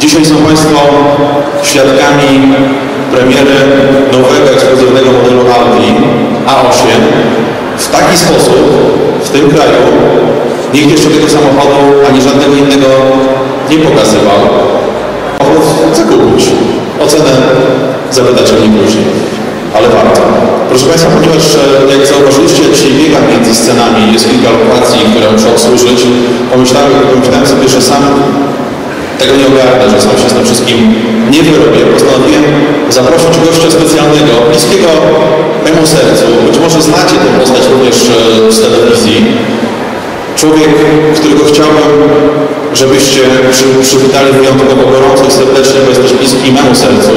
Dzisiaj są Państwo świadkami premiery nowego ekskluzywnego modelu Audi A8 w taki sposób w tym kraju nikt jeszcze tego samochodu ani żadnego innego nie pokazywał. Samochód zakupić. Ocenę zapytacie mnie później, ale warto. Proszę Państwa, ponieważ e, jak zauważyliście, dzisiaj biegam między scenami, jest kilka lokacji, które muszę obsłużyć, pomyślałem, pomyślałem sobie, że sam tego nie ogarnę, że sam się z tym wszystkim nie wyrobię. Postanowiłem zaprosić gościa specjalnego, bliskiego memu sercu. Być może znacie tę postać również e, z telewizji. Człowiek, którego chciałbym, żebyście przy, przywitali wyjątkowo gorąco i serdecznie, bo jest bliski memu sercu.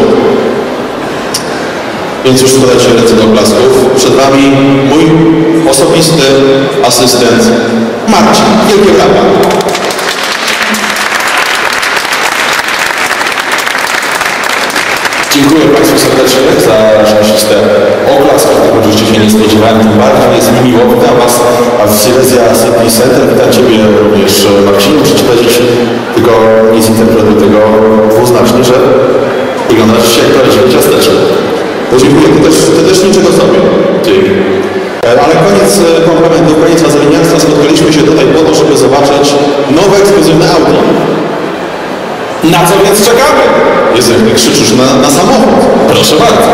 Więc już składajcie ręce do oklasków. Przed Wami mój osobisty asystent Marcin. Wielkie brawa. Dziękuję Serdecznie za rzęsiste oklaski, których oczywiście się nie spodziewałem. Tym bardziej jest mi miło. Witam Was w Silesia City Center. Witam Ciebie również Marcinu. Powiedzieć, tylko nie zinterpretuj tego dwuznacznie, że wyglądasz jak prawdziwe ciasteczko. To dziękuję. Ty też, ty też niczego sobie. Dzięki. E, Ale koniec e, komplementów, koniec wazyliniarstwa. Spotkaliśmy się tutaj po to, żeby zobaczyć nowe ekskluzywne auto. Na co więc czekamy? Jezu, jak mnie krzyczysz na, na samochód. Proszę bardzo.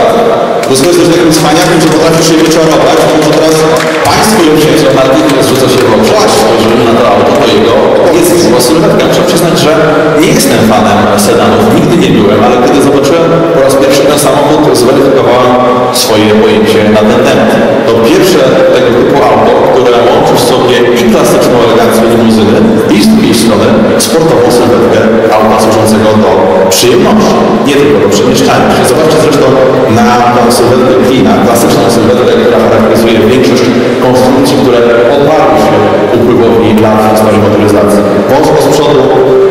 Bo skoro jesteś takim cwaniakiem, że potrafisz się wyczarować, to może teraz Państwo ją wzięcie. Natychmiast rzuca się w oczy, spojrzymy na to auto, to jego jest miła sylwetka. Muszę przyznać, że nie jestem fanem sedanów, nigdy nie byłem, ale kiedy zobaczyłem po raz pierwszy ten samochód, zweryfikowałem swoje pojęcie na ten temat. To pierwsze tego typu auto, które łączy w sobie i klasyczną elegancję limuzyny, i z drugiej strony sportową przyjemności, nie tylko do przemieszczania się. Zobaczcie zresztą na tą sylwetkę klina, klasyczną sylwetkę, która charakteryzuje większość konstrukcji, które oparły się upływowi lat historii motoryzacji. Wąsko z przodu,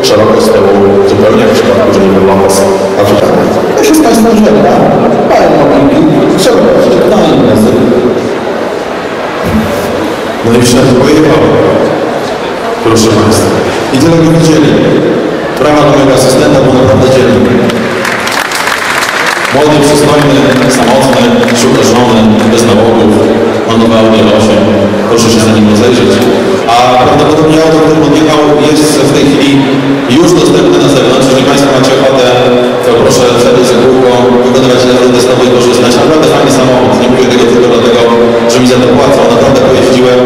szeroko z tyłu, zupełnie jak w przypadku Jennifer Lopez. Afrikanie. Jak się z Państwem żegna? Panie Mobilki, trzeba na inny No i wszędzie pojechało. Proszę Państwa. I tyle go widzieli. Brawa do mojego asystenta, był naprawdę dzielny. Młody, przystojny, samotny, żony, bez nałogów, ma nowe Audi 8. Proszę się za nim rozejrzeć. A prawdopodobnie auto, którym odjechał, jest w tej chwili już dostępne na zewnątrz. Jeżeli Państwo macie ochotę, to proszę wtedy za kółko wykonywać jazdy testowe i korzystać. Naprawdę fajny samochód. Nie mówię tego tylko dlatego, że mi za to płacą. Naprawdę pojeździłem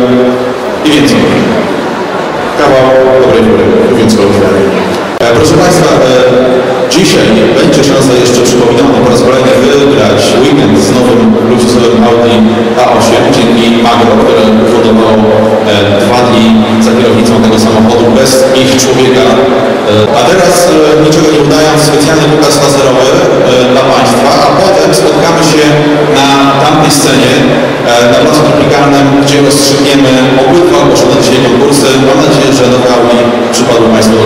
i więcej. Kawał dobrej góry, mówiąc kolokwialnie. E, Proszę Państwa, e, dzisiaj będzie szansa jeszcze przypominam po raz kolejny wygrać weekend z nowym luksusowym Audi A8 dzięki Agro, które ufundowało e, dwa dni za kierownicą tego samochodu bez ich człowieka. E, A teraz niczego nie udając, specjalny pokaz laserowy dla Państwa, a potem spotkamy się na tamtej scenie, na placu tropikalnym, gdzie rozstrzygniemy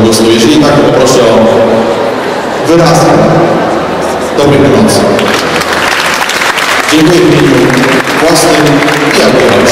głosu. Jeżeli tak, poproszę o wyrazem. Dobrej pomocy. Dziękuję w imieniu własnym i autorom.